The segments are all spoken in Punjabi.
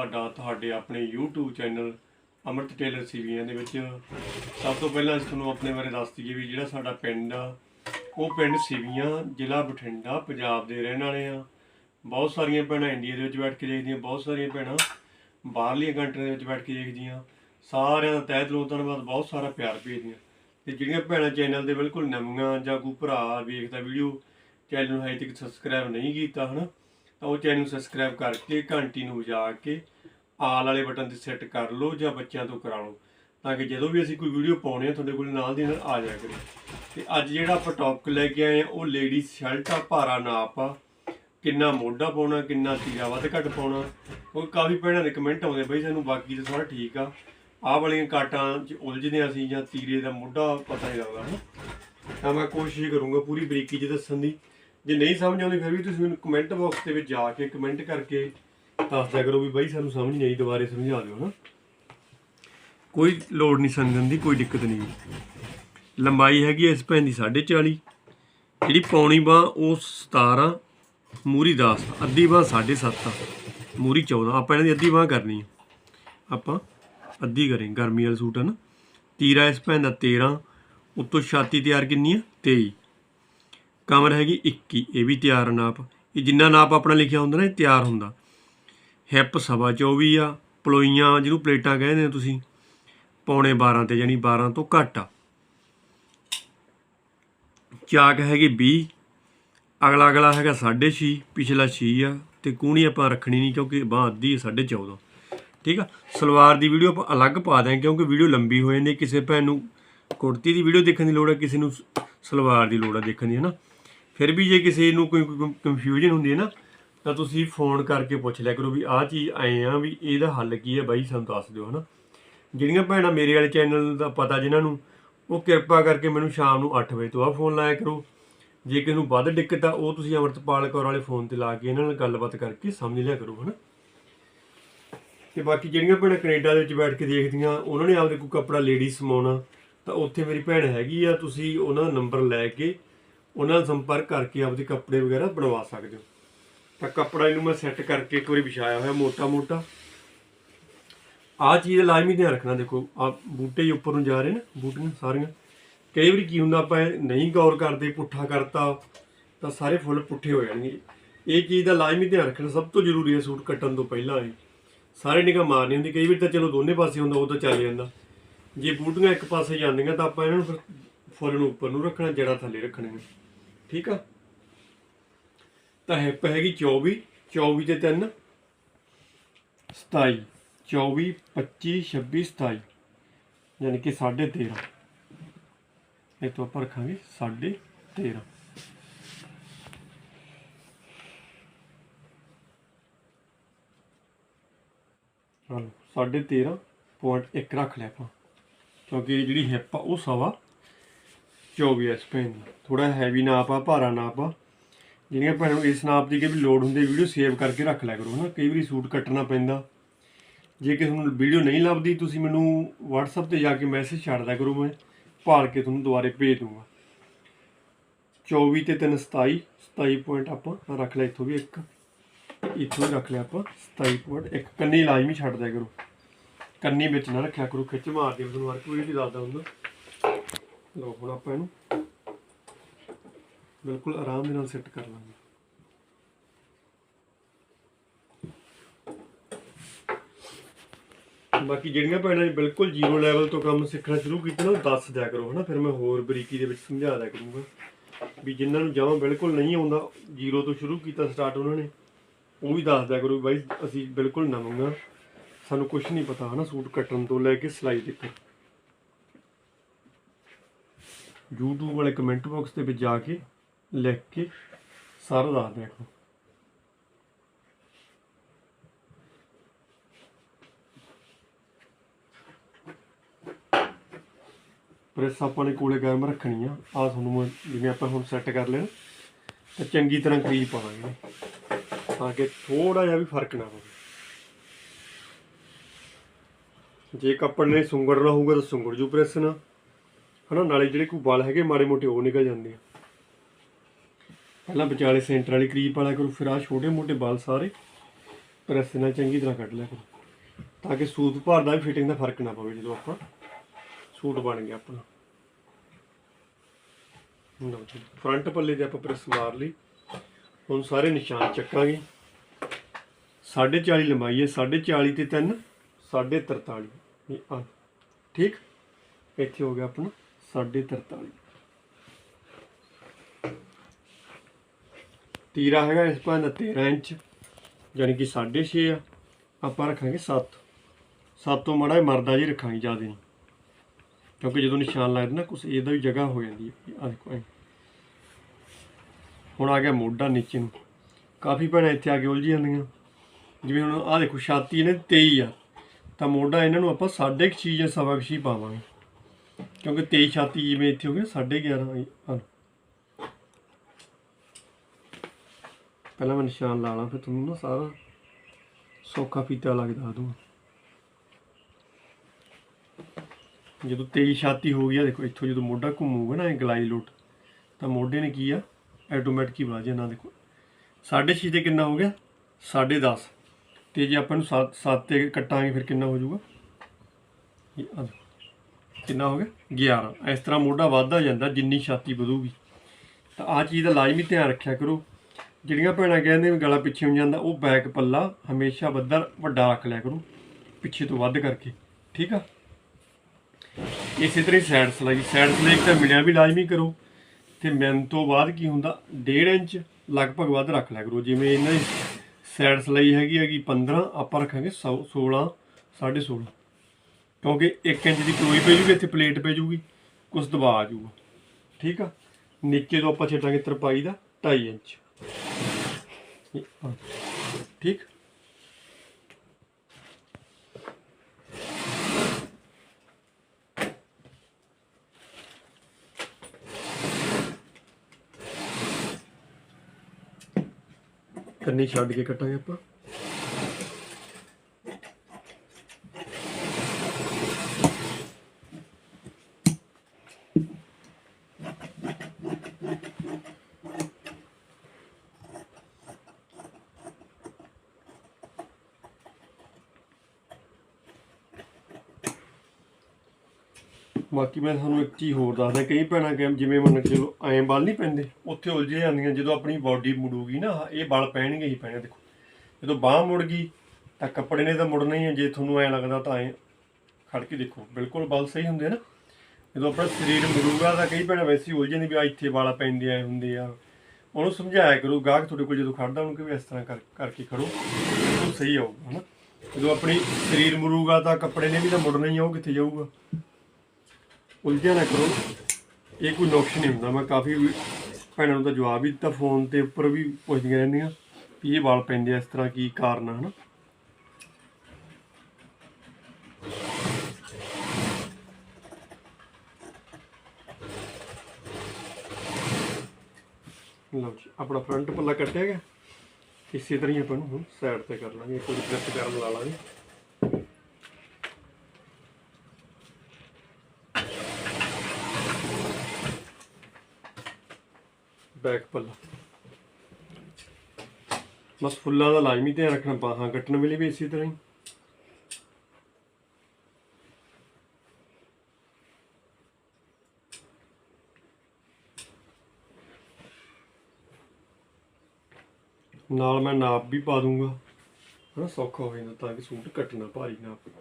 ਤੁਹਾਡਾ, ਤੁਹਾਡੇ ਆਪਣੇ YouTube ਚੈਨਲ ਅਮਰਤ ਟੇਲਰ ਸੀਵੀਆਂ ਦੇ ਵਿੱਚ ਸਭ ਤੋਂ ਪਹਿਲਾਂ ਅਸੀਂ ਤੁਹਾਨੂੰ ਆਪਣੇ ਬਾਰੇ ਦੱਸ ਦਈਏ ਵੀ ਜਿਹੜਾ ਸਾਡਾ ਪਿੰਡ ਆ, ਉਹ ਪਿੰਡ ਸੀਵੀਆਂ, ਜ਼ਿਲ੍ਹਾ ਬਠਿੰਡਾ, ਪੰਜਾਬ ਦੇ ਰਹਿਣ ਵਾਲੇ ਆ। ਬਹੁਤ ਸਾਰੀਆਂ ਭੈਣਾਂ ਇੰਡੀਆ ਦੇ ਵਿੱਚ ਬੈਠ ਕੇ ਦੇਖਦੀਆਂ, ਬਹੁਤ ਸਾਰੀਆਂ ਭੈਣਾਂ ਬਾਹਰਲੀਆਂ ਕੰਟਰੀਆਂ ਦੇ ਵਿੱਚ ਬੈਠ ਕੇ ਦੇਖਦੀਆਂ। ਸਾਰਿਆਂ ਦਾ ਤਹਿ ਦਿਲੋਂ ਧੰਨਵਾਦ, ਬਹੁਤ ਸਾਰਾ ਪਿਆਰ ਭੇਜਦੀਆਂ। ਤੇ ਜਿਹੜੀਆਂ ਭੈਣਾਂ ਚੈਨਲ ਦੇ ਬਿਲਕੁਲ ਨਵੀਆਂ ਜਾਂ ਕੋਈ ਭਰਾ ਵੇਖਦਾ ਵੀਡੀਓ ਚੈਨਲ ਨੂੰ ਹਜੇ ਤੱਕ ਸਬਸਕ੍ਰਾਈਬ ਨਹੀਂ ਕੀਤਾ, ਹਨਾ? ਤਾਂ ਉਹ ਚੈਨਲ ਨੂੰ ਸਬਸਕ੍ਰਾਈਬ ਕਰਕੇ, ਘੰਟੀ ਨੂੰ ਵਜਾ ਕੇ, ਆਲ ਵਾਲੇ ਬਟਨ ਤੇ ਸੈੱਟ ਕਰ ਲਓ ਜਾਂ ਬੱਚਿਆਂ ਤੋਂ ਕਰਾ ਲਓ, ਤਾਂ ਕਿ ਜਦੋਂ ਵੀ ਅਸੀਂ ਕੋਈ ਵੀਡੀਓ ਪਾਉਣੇ ਆ, ਤੁਹਾਡੇ ਕੋਲ ਨਾਲ ਦੀ ਨਾਲ ਆ ਜਾਇਆ ਕਰੇ। ਤੇ ਅੱਜ ਜਿਹੜਾ ਆਪਾਂ ਟੌਪਿਕ ਲੈ ਕੇ ਆਏ ਆ, ਉਹ ਲੇਡੀ ਸ਼ਰਟ ਆ, ਭਾਰਾ ਨਾਪ ਆ। ਕਿੰਨਾ ਮੋਢਾ ਪਾਉਣਾ, ਕਿੰਨਾ ਤੀਰਾ ਵੱਧ ਘੱਟ ਪਾਉਣਾ, ਉਹ ਕਾਫੀ ਭੈਣਾਂ ਦੇ ਕਮੈਂਟ ਆਉਂਦੇ ਬਈ ਸਾਨੂੰ ਬਾਕੀ ਤਾਂ ਸਾਰਾ ਠੀਕ ਆ। ਆਹ ਵਾਲੀਆਂ ਕਾਟਾਂ 'ਚ ਉਲਝਦੇ ਅਸੀਂ ਜਾਂ ਤੀਰੇ ਦਾ ਮੋਢਾ ਪਤਾ ਨਹੀਂ ਲੱਗਦਾ, ਹਨਾ? ਤਾਂ ਮੈਂ ਕੋਸ਼ਿਸ਼ ਕਰੂੰਗਾ ਪੂਰੀ ਬਰੀਕੀ 'ਚ ਦੱਸਣ ਦੀ। ਜੇ ਨਹੀਂ ਸਮਝ ਆਉਂਦੀ ਫਿਰ ਵੀ ਤੁਸੀਂ ਮੈਨੂੰ ਕਮੈਂਟ ਬਾਕਸ ਦੇ ਵਿੱਚ ਜਾ ਕੇ ਕਮੈਂਟ ਕਰਕੇ ਦੱਸ ਦਿਆ ਕਰੋ ਵੀ ਬਾਈ ਸਾਨੂੰ ਸਮਝ ਨਹੀਂ ਆਈ, ਦੁਬਾਰੇ ਸਮਝਾ ਦਿਓ ਨਾ ਕੋਈ ਲੋੜ ਨਹੀਂ ਸਮਝਣ ਦੀ, ਕੋਈ ਦਿੱਕਤ ਨਹੀਂ। ਲੰਬਾਈ ਹੈਗੀ ਇਸ ਭੈਣ ਦੀ 40 ਜਿਹੜੀ ਪੌਣੀ ਬਾਹ, ਉਹ 17 ਮੂਰੀ 10 ਅੱਧੀ ਬਾਹ 7.5 ਮੂਰੀ 14 ਆਪਾਂ ਇਹਨਾਂ ਦੀ ਅੱਧੀ ਬਾਹ ਕਰਨੀ ਹੈ ਆਪਾਂ ਅੱਧੀ ਕਰੇ ਗਰਮੀ ਵਾਲਾ ਸੂਟ ਹੈ ਨਾ। ਤੀਰਾ ਇਸ ਭੈਣ ਦਾ 13 ਉੱਤੋਂ ਛਾਤੀ ਤਿਆਰ ਕਿੰਨੀ ਹੈ 23 ਕਮਰ ਹੈਗੀ 21 ਇਹ ਵੀ ਤਿਆਰ ਨਾਪ। ਇਹ ਜਿੰਨਾ ਨਾਪ ਆਪਣਾ ਲਿਖਿਆ ਹੁੰਦਾ ਨਾ, ਇਹ ਤਿਆਰ ਹੁੰਦਾ। ਹਿੱਪ ਸਵਾ 24 ਆ, ਪਲੋਈਆਂ ਜਿਹਨੂੰ ਪਲੇਟਾਂ ਕਹਿੰਦੇ ਹੋ ਤੁਸੀਂ, ਪੌਣੇ 12 ਤੇ ਜਾਨੀ 12 ਤੋਂ ਘੱਟ ਆ। ਚਾਕ ਹੈਗੀ 20 ਅਗਲਾ ਅਗਲਾ ਹੈਗਾ 6.5 ਪਿਛਲਾ 6 ਆ, ਤੇ ਕੂਣੀ ਆਪਾਂ ਰੱਖਣੀ ਨਹੀਂ ਕਿਉਂਕਿ ਬਾਹ ਅੱਧੀ ਹੈ 14.5 ਠੀਕ ਆ? ਸਲਵਾਰ ਦੀ ਵੀਡੀਓ ਆਪਾਂ ਅਲੱਗ ਪਾ ਦਿਆਂ ਕਿਉਂਕਿ ਵੀਡੀਓ ਲੰਬੀ ਹੋ ਜਾਂਦੀ ਕਿਸੇ ਭੈਣ ਨੂੰ ਕੁੜਤੀ ਦੀ ਵੀਡੀਓ ਦੇਖਣ ਦੀ ਲੋੜ ਹੈ ਕਿਸੇ ਨੂੰ ਸਲਵਾਰ ਦੀ ਲੋੜ ਹੈ ਦੇਖਣ ਦੀ ਹੈ ਨਾ ਫਿਰ ਵੀ ਜੇ ਕਿਸੇ ਨੂੰ ਕੋਈ ਕੰਫਿਊਜ਼ਨ ਹੁੰਦੀ ਹੈ ਨਾ, ਤਾਂ ਤੁਸੀਂ ਫੋਨ ਕਰਕੇ ਪੁੱਛ ਲਿਆ ਕਰੋ ਵੀ ਆਹ ਚੀਜ਼ ਆਏ ਆ ਵੀ ਇਹਦਾ ਹੱਲ ਕੀ ਹੈ ਬਾਈ, ਸਾਨੂੰ ਦੱਸ ਦਿਓ, ਹਨਾ। ਜਿਹੜੀਆਂ ਭੈਣਾਂ ਮੇਰੇ ਵਾਲੇ ਚੈਨਲ ਦਾ ਪਤਾ ਜਿਨ੍ਹਾਂ ਨੂੰ, ਉਹ ਕਿਰਪਾ ਕਰਕੇ ਮੈਨੂੰ ਸ਼ਾਮ ਨੂੰ 8 ਵਜੇ ਤੋਂ ਆ ਫੋਨ ਲਾਇਆ ਕਰੋ। ਜੇ ਕਿਸੇ ਨੂੰ ਵੱਧ ਦਿੱਕਤ ਆ, ਉਹ ਤੁਸੀਂ ਅਮਰਤਪਾਲ ਕੌਰ ਵਾਲੇ ਫੋਨ ਤੇ ਲਾ ਕੇ ਇਹਨਾਂ ਨਾਲ ਗੱਲਬਾਤ ਕਰਕੇ ਸਮਝ ਲਿਆ ਕਰੋ, ਹਨਾ। ਤੇ ਬਾਕੀ ਜਿਹੜੀਆਂ ਭੈਣਾਂ ਕੈਨੇਡਾ ਦੇ ਵਿੱਚ ਬੈਠ ਕੇ ਦੇਖਦੀਆਂ, ਉਹਨਾਂ ਨੇ ਆਪਦੇ ਕੋਈ ਕੱਪੜਾ ਲੇਡੀ ਸਮਾਉਣਾ, ਤਾਂ ਉੱਥੇ ਮੇਰੀ ਭੈਣ ਹੈਗੀ ਆ, ਤੁਸੀਂ ਉਹਨਾਂ ਦਾ ਨੰਬਰ ਲੈ ਕੇ ਉਹਨਾਂ ਨਾਲ ਸੰਪਰਕ ਕਰਕੇ ਆਪਦੇ ਕੱਪੜੇ ਵਗੈਰਾ ਬਣਵਾ ਸਕਦੇ ਹੋ। ਤਾਂ ਕੱਪੜਾ ਇਹਨੂੰ ਮੈਂ ਸੈੱਟ ਕਰਕੇ ਇੱਕ ਵਾਰੀ ਵਿਛਾਇਆ ਹੋਇਆ ਮੋਟਾ ਮੋਟਾ। ਆਹ ਚੀਜ਼ ਦਾ ਲਾਜ਼ਮੀ ਧਿਆਨ ਰੱਖਣਾ ਦੇਖੋ ਆ ਬੂਟੇ ਹੀ ਉੱਪਰ ਨੂੰ ਜਾ ਰਹੇ ਨੇ ਬੂਟੀਆਂ ਸਾਰੀਆਂ। ਕਈ ਵਾਰੀ ਕੀ ਹੁੰਦਾ, ਆਪਾਂ ਨਹੀਂ ਗੌਰ ਕਰਦੇ, ਪੁੱਠਾ ਕਰਤਾ, ਤਾਂ ਸਾਰੇ ਫੁੱਲ ਪੁੱਠੇ ਹੋ ਜਾਣਗੇ। ਇਹ ਚੀਜ਼ ਦਾ ਲਾਜ਼ਮੀ ਧਿਆਨ ਰੱਖਣਾ ਸਭ ਤੋਂ ਜ਼ਰੂਰੀ ਹੈ ਸੂਟ ਕੱਟਣ ਤੋਂ ਪਹਿਲਾਂ ਇਹ। ਸਾਰੇ ਨਿਗਾਹ ਮਾਰਨੀ ਹੁੰਦੀ, ਕਈ ਵਾਰੀ ਤਾਂ ਚਲੋ ਦੋਨੇ ਪਾਸੇ ਹੁੰਦਾ, ਉਹ ਤਾਂ ਚੱਲ ਜਾਂਦਾ। ਜੇ ਬੂਟੀਆਂ ਇੱਕ ਪਾਸੇ ਜਾਂਦੀਆਂ, ਤਾਂ ਆਪਾਂ ਇਹਨਾਂ ਨੂੰ ਫਿਰ ਫੁੱਲ ਨੂੰ ਉੱਪਰ ਨੂੰ ਰੱਖਣਾ ਜੜਾ ਥੱਲੇ ਰੱਖਣੇ ਨੇ। ਠੀਕ ਆ? ਤਾਂ ਹਿੱਪ ਹੈਗੀ 24 24 ਤੇ 3 27 24 25 26 27 ਯਾਨੀ ਕਿ 13.5 ਇਹ ਤੋਂ ਆਪਾਂ ਰੱਖਾਂਗੇ 13.5 ਚਲੋ 13.1 ਰੱਖ ਲਿਆ ਆਪਾਂ, ਕਿਉਂਕਿ ਜਿਹੜੀ ਹਿੱਪ ਆ, ਉਹ ਸਵਾ 24 ਐਸ ਪੈਨ ਥੋੜਾ ਹੈਵੀ ਨਾਪ ਆ, ਭਾਰਾ ਨਾਪ ਆ। ਜਿਹੜੀਆਂ ਭੈਣਾਂ ਨੂੰ ਇਸ ਨਾਪ ਦੀ ਕਿ ਵੀ ਲੋਡ ਹੁੰਦੀ ਵੀਡੀਓ ਸੇਵ ਕਰਕੇ ਰੱਖ ਲਿਆ ਕਰੋ, ਹਨਾ? ਕਈ ਵਾਰੀ ਸੂਟ ਕੱਟਣਾ ਪੈਂਦਾ। ਜੇ ਕਿਸੇ ਨੂੰ ਵੀਡੀਓ ਨਹੀਂ ਲੱਭਦੀ, ਤੁਸੀਂ ਮੈਨੂੰ WhatsApp ਤੇ ਜਾ ਕੇ ਮੈਸੇਜ ਛੱਡ ਦਿਆ ਕਰੋ, ਮੈਂ ਭਾਲ ਕੇ ਤੁਹਾਨੂੰ ਦੁਬਾਰੇ ਭੇਜ ਦੂੰਗਾ। 24 ਤੇ 3 27 27 ਪੁਆਇੰਟ ਆਪਾਂ ਰੱਖ ਲਿਆ ਇੱਥੋਂ ਵੀ ਇੱਕ। ਇੱਥੋਂ ਵੀ ਰੱਖ ਲਿਆ ਆਪਾਂ 27 ਪੁਆਇੰਟ ਇੱਕ। ਕੰਨੀ ਲਾਜ਼ਮੀ ਛੱਡ ਦਿਆ ਕਰੋ। ਕੰਨੀ ਵਿੱਚ ਨਾ ਰੱਖਿਆ ਕਰੋ, ਖਿੱਚ ਮਾਰਦੇ ਤੁਹਾਨੂੰ ਵਰਕ ਵੀ ਨਹੀਂ ਦੱਸਦਾ ਹੁੰਦਾ। ਲੋ ਹੁਣ ਆਪਾਂ ਇਹਨੂੰ ਬਿਲਕੁਲ ਆਰਾਮ ਦੇ ਨਾਲ ਸੈੱਟ ਕਰ ਲਾਂਗੇ। ਬਾਕੀ ਜਿਹੜੀਆਂ ਭੈਣਾਂ ਨੇ ਬਿਲਕੁਲ ਜ਼ੀਰੋ ਲੈਵਲ ਤੋਂ ਕੰਮ ਸਿੱਖਣਾ ਸ਼ੁਰੂ ਕੀਤਾ ਨਾ, ਉਹ ਦੱਸ ਦਿਆ ਕਰੋ, ਹਨਾ? ਫਿਰ ਮੈਂ ਹੋਰ ਬਰੀਕੀ ਦੇ ਵਿੱਚ ਸਮਝਾ ਦਿਆ ਕਰੂੰਗਾ ਵੀ ਜਿਨ੍ਹਾਂ ਨੂੰ ਜਮਾਂ ਬਿਲਕੁਲ ਨਹੀਂ ਆਉਂਦਾ ਜ਼ੀਰੋ ਤੋਂ ਸ਼ੁਰੂ ਕੀਤਾ ਸਟਾਰਟ ਉਹਨਾਂ ਨੇ, ਉਹ ਵੀ ਦੱਸ ਦਿਆ ਕਰੋ ਵੀ ਬਾਈ, ਅਸੀਂ ਬਿਲਕੁਲ ਨਵਾਂਗਾ ਸਾਨੂੰ ਕੁਝ ਨਹੀਂ ਪਤਾ, ਹਨਾ? ਸੂਟ ਕੱਟਣ ਤੋਂ ਲੈ ਕੇ ਸਿਲਾਈ ਤੱਕ। YouTube ਵਾਲੇ ਕਮੈਂਟ ਬਾਕਸ ਦੇ ਵਿੱਚ ਜਾ ਕੇ ਲਿਖ ਕੇ ਸਾਰਾ ਦੱਸ ਦਿਆ ਕਰੋ। ਪ੍ਰੈਸ ਆਪਾਂ ਨੇ ਕੋਲੇ ਗਰਮ ਰੱਖਣੀ ਆ ਆ ਤੁਹਾਨੂੰ ਜਿਵੇਂ ਆਪਾਂ ਹੁਣ ਸੈੱਟ ਕਰ ਲਿਆ, ਤਾਂ ਚੰਗੀ ਤਰ੍ਹਾਂ ਕਰੀਬ ਪਾਵਾਂਗੇ ਤਾਂ ਕਿ ਥੋੜਾ ਜਿਹਾ ਵੀ ਫ਼ਰਕ ਨਾ ਪਵੇ। ਜੇ ਕੱਪੜ ਨੇ ਸੁੰਗੜਨਾ ਹੋਊਗਾ ਤਾਂ ਸੁੰਗੜ ਜੂ ਪ੍ਰੈਸ ਨਾਲ। ਹਨਾ, ਨਾਲੇ ਜਿਹੜੇ ਕੋਈ ਵਾਲ ਹੈਗੇ ਮਾੜੇ ਮੋਟੇ, ਉਹ ਨਿਕਲ ਜਾਂਦੇ ਆ। ਪਹਿਲਾਂ ਵਿਚਾਲੇ ਸੈਂਟਰ ਵਾਲੀ ਕਰੀਪ ਵਾਲਾ ਕਰੋ ਫਿਰ ਆ ਛੋਟੇ ਮੋਟੇ ਵਾਲ ਸਾਰੇ ਪ੍ਰੈਸ ਨਾਲ ਚੰਗੀ ਤਰ੍ਹਾਂ ਕੱਢ ਲਿਆ ਕਰੋ। ਤਾਂ ਕਿ ਸੂਤ ਭਾਰ ਦਾ ਵੀ ਫਿਟਿੰਗ ਦਾ ਫ਼ਰਕ ਨਾ ਪਵੇ ਜਦੋਂ ਆਪਾਂ ਸੂਟ ਬਣ ਗਿਆ ਆਪਣਾ। ਲਓ ਜੀ ਫਰੰਟ ਪੱਲੇ ਤੇ ਆਪਾਂ ਪ੍ਰੈਸ ਮਾਰ ਲਈ। ਹੁਣ ਸਾਰੇ ਨਿਸ਼ਾਨ ਚੱਕਾਂਗੇ। 40 ਲੰਬਾਈ ਹੈ 40 ਤੇ 3 43 ਇਹ ਆ, ਠੀਕ? ਇੱਥੇ ਹੋ ਗਿਆ ਆਪਣਾ। 43 ਤੀਰਾ ਹੈਗਾ ਇਸ ਭਾਂ ਦਾ 13 ਇੰਚ, ਯਾਨੀ ਕਿ 6.5 ਆ। ਆਪਾਂ ਰੱਖਾਂਗੇ 7 7 ਤੋਂ ਮਾੜਾ ਜਿਹਾ ਮਰਦਾ ਜੀ ਰੱਖਾਂਗੇ ਜ਼ਿਆਦਾ ਨਹੀਂ। ਕਿਉਂਕਿ ਜਦੋਂ ਨਿਸ਼ਾਨ ਲੱਗਦਾ ਨਾ, ਕੁਛ ਇਹਦਾ ਵੀ ਜਗ੍ਹਾ ਹੋ ਜਾਂਦੀ ਹੈ ਆ ਦੇਖੋ ਐਂ। ਹੁਣ ਆ ਗਿਆ ਮੋਢਾ ਨੀਚੇ ਨੂੰ। ਕਾਫੀ ਭੈਣਾਂ ਇੱਥੇ ਆ ਕੇ ਉਲਝੀ ਜਾਂਦੀਆਂ ਜਿਵੇਂ ਹੁਣ ਆ ਦੇਖੋ, ਛਾਤੀ ਇਹਨੇ 23 ਆ। ਤਾਂ ਮੋਢਾ ਇਹਨਾਂ ਨੂੰ ਆਪਾਂ 6.5 ਜਾਂ ਸਵਾ ਕੁ ਛੇ ਪਾਵਾਂਗੇ। ਕਿਉਂਕਿ 23 ਛਾਤੀ ਜਿਵੇਂ ਇੱਥੇ ਹੋ ਗਿਆ 11.5 ਆ ਪਹਿਲਾਂ ਮੈਂ ਨਿਸ਼ਾਨ ਲਾ ਲਾਂ, ਫਿਰ ਤੁਹਾਨੂੰ ਨਾ ਸਾਰਾ ਸੌਖਾ ਫੀਤਾ ਲੱਗਦਾ ਦੂੰ ਜਦੋਂ 23 ਛਾਤੀ ਹੋ ਗਈ ਆ, ਦੇਖੋ ਇੱਥੋਂ ਜਦੋਂ ਮੋਢਾ ਘੁੰਮੂਗਾ ਨਾ, ਇਹ ਗਲਾਈ ਲੋਟ, ਤਾਂ ਮੋਢੇ ਨੇ ਕੀ ਆ ਆਟੋਮੈਟਿਕ ਹੀ ਵਧ ਜਾਣਾ ਦੇਖੋ। 6.5 ਤੇ ਕਿੰਨਾ ਹੋ ਗਿਆ? 10.5 ਤੇ ਜੇ ਆਪਾਂ ਨੂੰ 7 7 ਤੇ ਕੱਟਾਂਗੇ, ਫਿਰ ਕਿੰਨਾ ਹੋ ਜਾਊਗਾ? ਇਹ ਆ ਕਿੰਨਾ ਹੋ ਗਿਆ? 11 ਇਸ ਤਰ੍ਹਾਂ ਮੋਢਾ ਵੱਧਦਾ ਜਾਂਦਾ, ਜਿੰਨੀ ਛਾਤੀ ਵਧੂਗੀ। ਤਾਂ ਆ ਚੀਜ਼ ਦਾ ਲਾਜ਼ਮੀ ਧਿਆਨ ਰੱਖਿਆ ਕਰੋ। ਜਿਹੜੀਆਂ ਭੈਣਾਂ ਕਹਿੰਦੇ ਵੀ ਗਲਾ ਪਿੱਛੇ ਹੋ ਜਾਂਦਾ, ਉਹ ਬੈਕ ਪੱਲਾ ਹਮੇਸ਼ਾ ਵੱਧਾ ਵੱਡਾ ਰੱਖ ਲਿਆ ਕਰੋ, ਪਿੱਛੇ ਤੋਂ ਵੱਧ ਕਰਕੇ। ਠੀਕ ਆ? ਇਸੇ ਤਰ੍ਹਾਂ ਹੀ ਸਾਈਡ ਸਲਾਈ। ਸਾਈਡ ਸਲਾਈ ਤਾਂ ਮਿਲਿਆ ਵੀ ਲਾਜ਼ਮੀ ਕਰੋ, ਤੇ ਮਿਲਣ ਤੋਂ ਬਾਅਦ ਕੀ ਹੁੰਦਾ? 1.5 ਇੰਚ ਲਗਭਗ ਵੱਧ ਰੱਖ ਲਿਆ ਕਰੋ। ਜਿਵੇਂ ਇਹਨਾਂ ਦੀ ਸਾਈਡ ਸਲਾਈ ਹੈਗੀ ਹੈਗੀ 15 ਆਪਾਂ ਰੱਖਾਂਗੇ 16 16.5 ਕਿਉਂਕਿ 1 ਇੰਚ ਦੀ ਕਲੋਈ ਪੈ ਜੂਗੀ, ਇੱਥੇ ਪਲੇਟ ਪੈ ਜੂਗੀ ਕੁਝ ਦਬਾ ਆ ਜੂਗਾ। ਠੀਕ ਆ? ਨੀਚੇ ਤੋਂ ਆਪਾਂ ਛੱਡਾਂਗੇ ਤਰਪਾਈ ਦਾ 2.5 ਇੰਚ। ਠੀਕ? ਕੰਨੀ ਛੱਡ ਕੇ ਕੱਟਾਂਗੇ ਆਪਾਂ। ਬਾਕੀ ਮੈਂ ਤੁਹਾਨੂੰ ਇੱਕ ਚੀਜ਼ ਹੋਰ ਦੱਸਦਾ ਕਈ ਭੈਣਾਂ ਕਿ ਜਿਵੇਂ ਮੰਨ ਕੇ ਚਲੋ ਐਂ ਬਲ ਨਹੀਂ ਪੈਂਦੇ, ਉੱਥੇ ਉਲਝ ਜਾਂਦੀਆਂ, ਜਦੋਂ ਆਪਣੀ ਬਾਡੀ ਮੁੜੂਗੀ ਨਾ, ਇਹ ਬਲ ਪੈਣਗੇ ਹੀ ਪੈਣੇ, ਦੇਖੋ। ਜਦੋਂ ਬਾਹ ਮੁੜ ਗਈ, ਤਾਂ ਕੱਪੜੇ ਨੇ ਤਾਂ ਮੁੜਨਾ ਹੀ ਹੈ ਜੇ ਤੁਹਾਨੂੰ ਐਂ ਲੱਗਦਾ ਤਾਂ ਐਂ ਖੜ ਕੇ ਦੇਖੋ। ਬਿਲਕੁਲ ਬਲ ਸਹੀ ਹੁੰਦੇ ਆ ਨਾ। ਜਦੋਂ ਆਪਣਾ ਸਰੀਰ ਮੁੜੂਗਾ, ਤਾਂ ਕਈ ਭੈਣਾਂ ਵੈਸੇ ਹੀ ਉਲਝ ਵੀ ਆ ਇੱਥੇ ਵਾਲਾ ਪੈਂਦੇ ਆਏ ਹੁੰਦੇ ਆ। ਉਹਨੂੰ ਸਮਝਾਇਆ ਕਰੋ, ਗਾਹਕ ਤੁਹਾਡੇ ਕੋਲ ਜਦੋਂ ਖੜਦਾ ਉਹਨੂੰ ਕਿ ਵੀ ਇਸ ਤਰ੍ਹਾਂ ਕਰ ਕਰਕੇ ਖੜੋ। ਉਹ ਸਹੀ ਆਊਗਾ ਹਨਾ ਜਦੋਂ ਆਪਣੀ ਸਰੀਰ ਮੁੜੂਗਾ, ਤਾਂ ਕੱਪੜੇ ਨੇ ਵੀ ਤਾਂ ਮੁੜਨਾ ਹੀ ਆ, ਉਹ ਕਿੱਥੇ ਜਾਊਗਾ? ਉਲਝਿਆ ਨਾ ਕਰੋ। ਇਹ ਕੋਈ ਨੁਕਸ ਨਹੀਂ ਹੁੰਦਾ। ਮੈਂ ਕਾਫੀ ਭੈਣਾਂ ਨੂੰ ਤਾਂ ਜਵਾਬ ਵੀ ਦਿੱਤਾ ਫੋਨ ਤੇ ਉੱਪਰ ਵੀ ਪੁੱਛਦੀਆਂ ਰਹਿੰਦੀਆਂ ਵੀ ਇਹ ਵਾਲ ਪੈਂਦੇ ਆ ਇਸ ਤਰ੍ਹਾਂ ਕੀ ਕਾਰਨ ਆ, ਹਨਾ? ਲਓ ਜੀ, ਆਪਣਾ ਫਰੰਟ ਪੱਲਾ ਕੱਟਿਆ ਗਿਆ। ਇਸੇ ਤਰ੍ਹਾਂ ਹੀ ਆਪਾਂ ਨੂੰ ਹੁਣ ਸਾਈਡ ਤੇ ਕਰ ਲਾਂਗੇ। ਕੋਈ ਪ੍ਰੈਸ ਕਰਨ ਲਾ ਲਾਂਗੇ ਬੈਕ ਪੱਲਾ। ਬਸ ਫੁੱਲਾਂ ਦਾ ਲਾਜ਼ਮੀ ਧਿਆਨ ਰੱਖਣਾ ਬਾਹਾਂ ਕੱਟਣ ਵੇਲੇ ਵੀ ਇਸੇ ਤਰ੍ਹਾਂ ਹੀ। ਨਾਲ ਮੈਂ ਨਾਪ ਵੀ ਪਾ ਦੂੰਗਾ। ਹਨਾ, ਸੌਖਾ ਹੋ ਜਾਂਦਾ ਤਾਂ ਕਿ ਸੂਟ ਕੱਟਣਾ, ਭਾਰੀ ਨਾ ਪਵੇ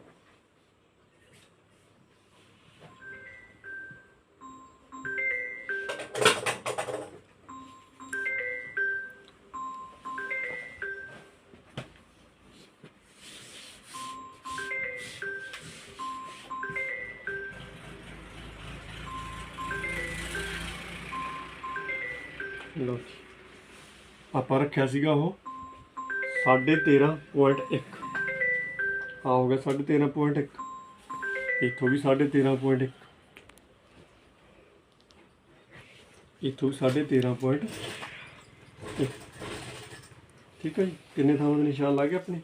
ਲਓ ਆਪਾਂ ਰੱਖਿਆ ਸੀਗਾ ਉਹ 13.1 ਆ ਹੋ ਗਿਆ 13.1 ਇੱਥੋਂ ਵੀ 13.1 ਇੱਥੋਂ ਵੀ 13.1 ਠੀਕ ਹੈ ਜੀ? ਕਿੰਨੇ ਥਾਵਾਂ ਦੇ ਨਿਸ਼ਾਨ ਲੱਗ ਗਏ ਆਪਣੇ?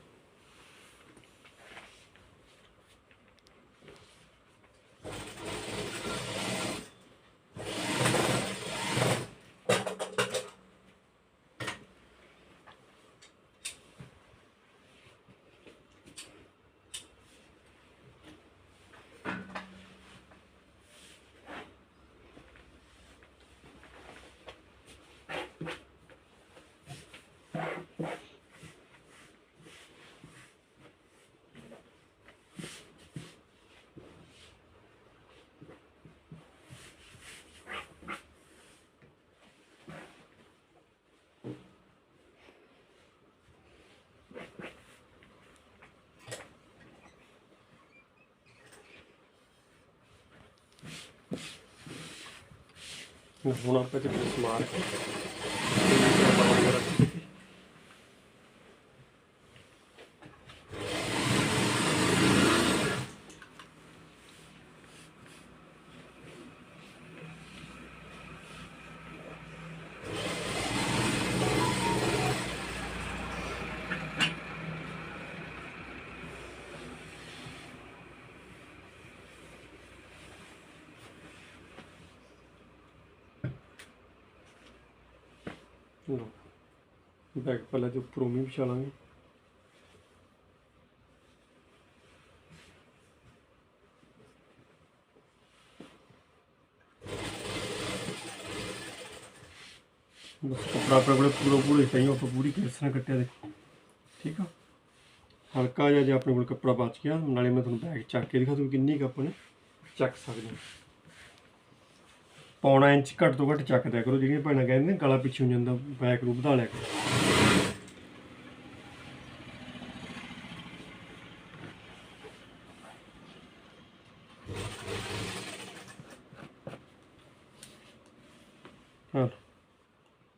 ਹੁਣ ਆਪਾਂ ਤੇ ਸਮਾਰ ਕੇ ਲੋ ਬੈਕ ਪਹਿਲਾਂ ਤੇ ਉੱਪਰੋਂ ਵੀ ਵਿਛਾ ਲਾਂਗੇ। ਬਸ ਕੱਪੜਾ ਆਪਣੇ ਕੋਲ ਪੂਰਾ ਪੂਰਾ ਚਾਹੀਏ, ਆਪਾਂ ਪੂਰੀ ਕਿਸ ਤਰ੍ਹਾਂ ਕੱਟਿਆ ਠੀਕ ਆ? ਹਲਕਾ ਜਿਹਾ ਜੇ ਆਪਣੇ ਕੋਲ ਕੱਪੜਾ ਬਚ ਗਿਆ, ਨਾਲੇ ਮੈਂ ਤੁਹਾਨੂੰ ਬੈਗ ਚੱਕ ਕੇ ਦਿਖਾ ਦੂੰ ਕਿੰਨੀ ਕੁ ਆਪਾਂ ਨੇ ਚੱਕ ਸਕਦੇ ਹਾਂ। ਪੌਣਾ ਇੰਚ ਘੱਟ ਤੋਂ ਘੱਟ ਚੱਕ ਦਿਆ ਕਰੋ, ਜਿਹੜੀਆਂ ਭੈਣਾਂ ਕਹਿੰਦੇ ਨੇ ਗਲਾ ਪਿੱਛੇ ਹੋ ਜਾਂਦਾ ਬੈਕ ਨੂੰ ਵਧਾ ਲਿਆ ਕਰੋ। ਹਾਂ,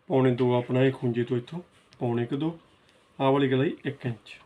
ਪੌਣੇ ਦੋ ਆਪਣਾ ਇਹ ਖੁੰਝੇ ਤੋਂ ਇੱਥੋਂ, ਪੌਣੇ ਕੁ ਦੋ, ਆਹ ਵਾਲੀ ਗਲਾਈ 1 ਇੰਚ।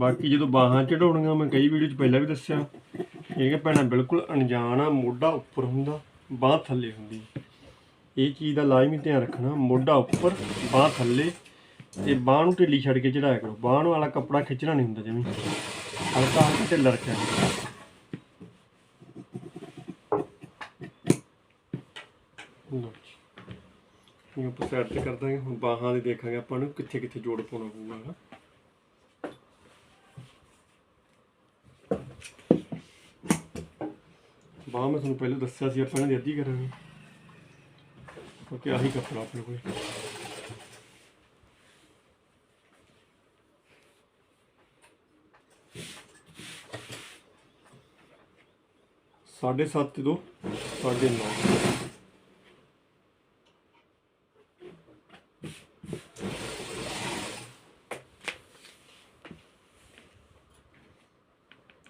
ਬਾਕੀ ਜਦੋਂ ਬਾਹਾਂ ਚੜਾਉਣੀਆਂ, ਮੈਂ ਕਈ ਵੀਡੀਓ 'ਚ ਪਹਿਲਾਂ ਵੀ ਦੱਸਿਆ। ਇਹ ਕਿ ਭੈਣਾਂ ਬਿਲਕੁਲ ਅਣਜਾਣ ਆ, ਮੋਢਾ ਉੱਪਰ ਹੁੰਦਾ, ਬਾਹ ਥੱਲੇ ਹੁੰਦੀ। ਇਹ ਚੀਜ਼ ਦਾ ਲਾਜ਼ਮੀ ਧਿਆਨ ਰੱਖਣਾ, ਮੋਢਾ ਉੱਪਰ, ਬਾਹ ਥੱਲੇ ਤੇ ਬਾਹ ਨੂੰ ਢਿੱਲੀ ਛੱਡ ਕੇ ਚੜਾਇਆ ਕਰੋ। ਬਾਹ ਨੂੰ ਵਾਲਾ ਕੱਪੜਾ ਖਿੱਚਣਾ ਨਹੀਂ ਹੁੰਦਾ ਜਿਵੇਂ। ਹਲਕਾ ਹਲਕਾ ਢਿੱਲਾ ਰੱਖਿਆ ਕਰੋ। ਜੀ। ਇਹ ਆਪਾਂ ਸਾਈਡ ਕਰ ਦਾਂਗੇ। ਹੁਣ ਬਾਹਾਂ ਦੇ ਦੇਖਾਂਗੇ ਆਪਾਂ ਨੂੰ ਕਿੱਥੇ ਕਿੱਥੇ ਜੋੜ ਪਾਉਣਾ ਪਊਗਾ ਨਾ ਬਾਹ ਮੈਂ ਤੁਹਾਨੂੰ ਪਹਿਲਾਂ ਦੱਸਿਆ ਸੀ ਆਪਾਂ ਦੀ ਅੱਧੀ ਕਰਾਂਗੇ। ਕਿਉਂਕਿ ਆਹੀ ਕੱਪੜਾ ਆਪਣੇ ਕੋਲ। ਸਾਢੇ ਸੱਤ ਤੇ ਦੋ ਸਾਢੇ ਨੌ।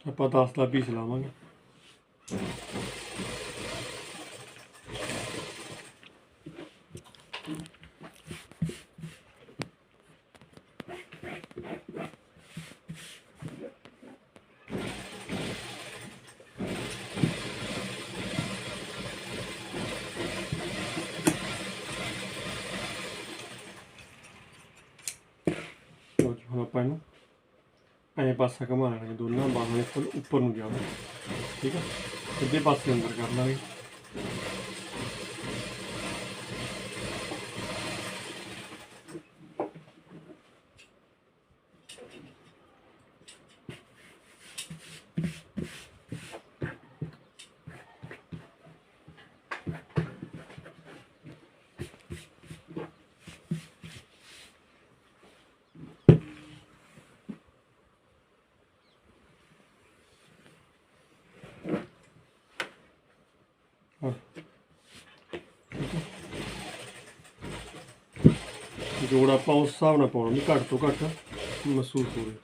ਆਪਾਂ 10 ਦਾ ਪੀਸ ਲਾਵਾਂਗੇ ਲਓ ਜੀ ਹੁਣ ਆਪਾਂ ਇਹਨੂੰ ਐਂ ਪਾਸਾ ਘੁਮਾ ਲੈਣਾ ਦੋਨਾਂ ਬਾਹਾਂ ਦੇ ਫੁੱਲ ਉੱਪਰ ਨੂੰ ਜਾਣਾ ਠੀਕ ਆ? ਸਿੱਧੇ ਪਾਸੇ ਅੰਦਰ ਕਰ ਲਾਂਗੇ। ਜੋੜ ਆਪਾਂ ਉਸ ਹਿਸਾਬ ਨਾਲ ਪਾਉਣਾ ਵੀ ਘੱਟ ਤੋਂ ਘੱਟ ਮਹਿਸੂਸ ਹੋਵੇ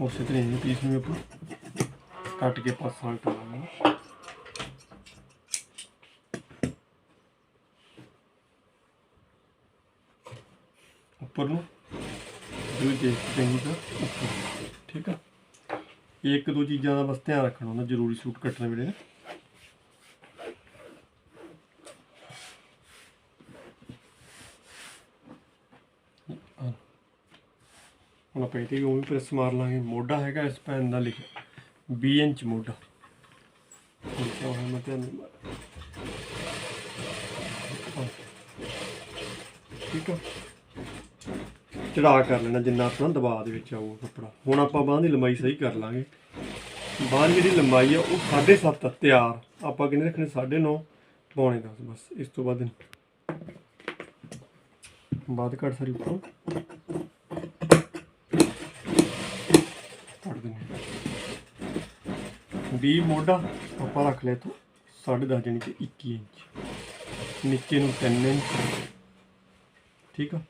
ਉਸੇ ਤਰ੍ਹਾਂ ਹੀ ਪੀਸ ਨੂੰ ਆਪਾਂ ਕੱਟ ਕੇ ਪਾਸਾ ਹਟਾ ਲਾਂਗੇ ਉੱਪਰ ਨੂੰ ਦੂਜੀ ਦੇਖ ਚੰਗੀ ਤਰ੍ਹਾਂ ਉੱਪਰ ਠੀਕ ਆ ਇਹ ਇੱਕ ਦੋ ਚੀਜ਼ਾਂ ਦਾ ਬਸ ਧਿਆਨ ਰੱਖਣਾ ਹੁੰਦਾ, ਜ਼ਰੂਰੀ ਸੂਟ ਕੱਟਣ ਵੇਲੇ ਨਾ। ਆਹ। ਹੁਣ ਆਪਾਂ ਇਹ ਤੇ ਵੀ ਪ੍ਰੈਸ ਮਾਰ ਲਾਂਗੇ। ਮੋਢਾ ਹੈਗਾ ਇਸ ਪੈਨ ਦਾ ਲਿਖਿਆ 20 ਇੰਚ ਮੋਢਾ। ਲਿਖਿਆ ਹੋਇਆ ਮੈਂ ਧਿਆਨ ਠੀਕ ਆ ਚੜਾ ਕਰ ਲੈਣਾ ਜਿੰਨਾ ਆਪਣਾ ਦਬਾਅ ਦੇ ਵਿੱਚ ਆਊਗਾ ਕੱਪੜਾ। ਹੁਣ ਆਪਾਂ ਬਾਂਹ ਦੀ ਲੰਬਾਈ ਸਹੀ ਕਰ ਲਾਂਗੇ। ਬਾਂਹ ਦੀ ਜਿਹੜੀ ਲੰਬਾਈ ਆ, ਉਹ 7.5 ਤਿਆਰ। ਆਪਾਂ ਕਿੰਨੇ ਰੱਖਣੇ? 9.5 ਪੌਣੇ 10 ਬਸ। ਇਸ ਤੋਂ ਵੱਧ ਬਾਅਦ ਘੱਟ ਸਾਰੀ ਉੱਪਰੋਂ। ਕੱਟ ਦਿੰਦੇ 20 ਮੋਢਾ ਆਪਾਂ ਰੱਖ ਲਿਆ ਤੋਂ 10.5 ਜਾਨੀ ਕਿ 21 ਇੰਚ। ਨੀਚੇ ਨੂੰ 3 ਇੰਚ। ਠੀਕ ਆ?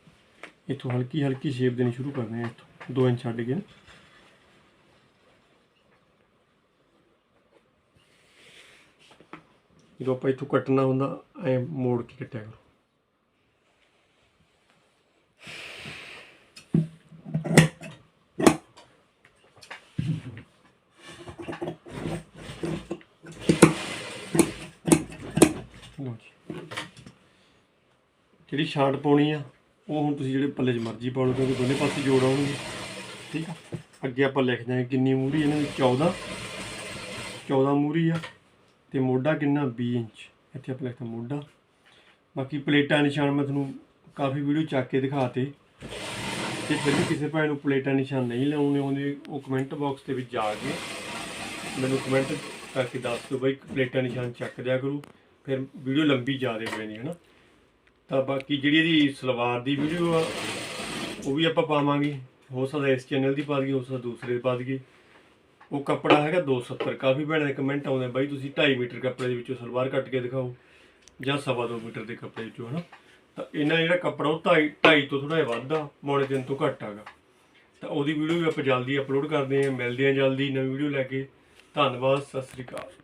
ਇੱਥੋਂ ਹਲਕੀ ਹਲਕੀ ਸ਼ੇਪ ਦੇਣੀ ਸ਼ੁਰੂ ਕਰਨੀ ਆ ਇੱਥੋਂ। 2 ਇੰਚ ਛੱਡ ਕੇ ਜਦੋਂ ਆਪਾਂ ਇੱਥੋਂ ਕੱਟਣਾ ਹੁੰਦਾ, ਐ ਮੋੜ ਕੇ ਕੱਟਿਆ ਕਰੋ। ਜਿਹੜੀ ਛਾਂਟ ਪਾਉਣੀ ਆ ਉਹ ਹੁਣ ਤੁਸੀਂ ਜਿਹੜੇ ਪੱਲੇ 'ਚ ਮਰਜ਼ੀ ਪਾ ਲਓ, ਕਿਉਂਕਿ ਦੋਨੇ ਪਾਸੇ ਜੋੜ ਆਉਣਗੇ। ਠੀਕ ਆ? ਅੱਗੇ ਆਪਾਂ ਲਿਖ ਦਿਆਂਗੇ ਕਿੰਨੀ ਮੂਰੀ ਇਹਨਾਂ ਦੀ? 14 14 ਮੂਰੀ ਆ, ਤੇ ਮੋਢਾ ਕਿੰਨਾ? 20 ਇੰਚ। ਇੱਥੇ ਆਪਾਂ ਲਿਖਤਾ ਮੋਢਾ। ਬਾਕੀ ਪਲੇਟਾਂ ਨਿਸ਼ਾਨ ਮੈਂ ਤੁਹਾਨੂੰ ਕਾਫੀ ਵੀਡੀਓ ਚੱਕ ਕੇ ਦਿਖਾਤੇ। ਤੇ ਫਿਰ ਵੀ ਕਿਸੇ ਭਾਈ ਨੂੰ ਪਲੇਟਾਂ ਨਿਸ਼ਾਨ ਨਹੀਂ ਲਾਉਣੇ ਆਉਂਦੇ, ਉਹ ਕਮੈਂਟ ਬਾਕਸ ਦੇ ਵਿੱਚ ਜਾ ਕੇ ਮੈਨੂੰ ਕਮੈਂਟ ਕਰਕੇ ਦੱਸ ਦਿਓ ਬਈ ਪਲੇਟਾਂ ਨਿਸ਼ਾਨ ਚੱਕ ਦਿਆ ਕਰੋ। ਫਿਰ ਵੀਡੀਓ ਲੰਬੀ ਜ਼ਿਆਦਾ ਹੋ ਜਾਂਦੀ ਹੈ ਨਾ ਤਾਂ ਬਾਕੀ ਜਿਹੜੀ ਇਹਦੀ ਸਲਵਾਰ ਦੀ ਵੀਡੀਓ ਆ, ਉਹ ਵੀ ਆਪਾਂ ਪਾਵਾਂਗੇ। ਹੋ ਸਕਦਾ ਇਸ ਚੈਨਲ ਦੀ ਪਾ ਦਈਏ, ਹੋ ਸਕਦਾ ਦੂਸਰੇ ਦੀ ਪਾ ਦਈਏ। ਉਹ ਕੱਪੜਾ ਹੈਗਾ 270 ਕਾਫੀ ਭੈਣਾਂ ਦੇ ਕਮੈਂਟ ਆਉਂਦੇ ਬਾਈ ਤੁਸੀਂ 2.5 ਮੀਟਰ ਕੱਪੜੇ ਦੇ ਵਿੱਚੋਂ ਸਲਵਾਰ ਕੱਟ ਕੇ ਦਿਖਾਓ, ਜਾਂ ਸਵਾ ਦੋ ਮੀਟਰ ਦੇ ਕੱਪੜੇ ਵਿੱਚੋਂ, ਹਨਾ? ਤਾਂ ਇਹਨਾਂ ਜਿਹੜਾ ਕੱਪੜਾ ਉਹ 2.5 2.5 ਤੋਂ ਥੋੜਾ ਜਿਹਾ ਵੱਧ ਆ ਮੌਣੇ ਦਿਨ ਤੋਂ ਘੱਟ ਆਗਾ। ਤਾਂ ਉਹਦੀ ਵੀਡੀਓ ਵੀ ਆਪਾਂ ਜਲਦੀ ਅਪਲੋਡ ਕਰਦੇ ਹਾਂ, ਮਿਲਦੇ ਹਾਂ ਜਲਦੀ ਨਵੀਂ ਵੀਡੀਓ ਲੈ ਕੇ। ਧੰਨਵਾਦ, ਸਤਿ ਸ੍ਰੀ ਅਕਾਲ।